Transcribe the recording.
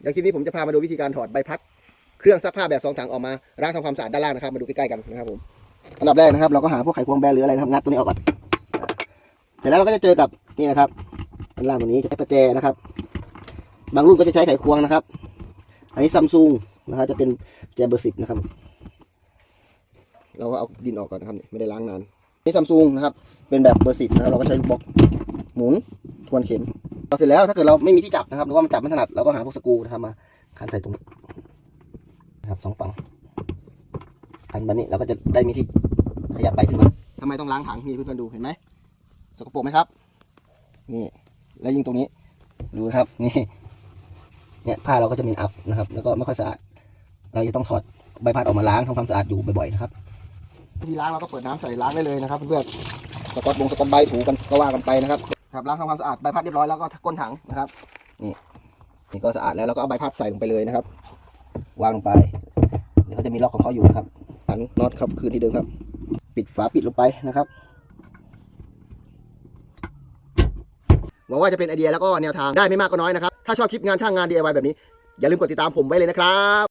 เดี๋ยวคลิปนี้ผมจะพามาดูวิธีการถอดใบพัด เครื่องซักผ้าแบบสองถังออกมาล้างทำความสะอาดด้านล่างนะครับมาดูใกล้ๆกันนะครับผมอันดับแรกนะครับเราก็หาพวกไขควงแบนหรืออะไรนะครับงัดตัวนี้ออกก่อนเสร็จแล้วเราก็จะเจอกับนี่นะครับด้านล่างตรงนี้จะใช้ประแจนะครับ บางรุ่นก็จะใช้ไขควงนะครับ อันนี้ซัมซุงนะครับจะเป็นแจเบอร์สิบนะครับ เราก็เอาดินออกก่อนนะครับไม่ได้ล้างนานนี่ซัมซุงนะครับเป็นแบบเบอร์สิบนะครับเราก็ใช้บล็อกหมุนทวนเข็ม พอเสร็จแล้วถ้าเกิดเราไม่มีที่จับนะครับหรือว่ามันจับไม่ถนัดเราก็หาพวกสกูนะครับมาคันใส่ตรงนี้นะครับสองฝั่งคันแบบนี้เราก็จะได้มีที่ขยับไปขึ้นมาทำไมต้องล้างถังนี่เพื่อนๆดูเห็นไหมสกปรกไหมครับนี่แล้วยิ่งตรงนี้ดูนะครับนี่เนี่ยผ้าเราก็จะมีอับนะครับ แล้วก็ไม่ค่อยสะอาด เราจะต้องถอดใบพัดออกมาล้างทำความสะอาดอยู่บ่อยๆนะครับวิธีล้างเราก็เปิดน้ำใส่ล้างได้เลยนะครับเพื่อนๆสกอตบงสกอตใบถูกันก็ว่ากันไปนะครับ ครับล้างทำความสะอาดใบพัดเรียบร้อยแล้วก็ก้นถังนะครับ นี่นี่ก็สะอาดแล้วเราก็เอาใบพัดใส่ลงไปเลยนะครับ วางลงไปเดี๋ยวเขาจะมีล็อกของเขาอยู่นะครับหันน็อตเข้าคืนที่เดิมครับ ปิดฝาปิดลงไปนะครับหวังว่าจะเป็นไอเดียแล้วก็แนวทางได้ไม่มากก็น้อยนะครับ ถ้าชอบคลิปงานช่างงาน DIY แบบนี้ อย่าลืมกดติดตามผมไว้เลยนะครับ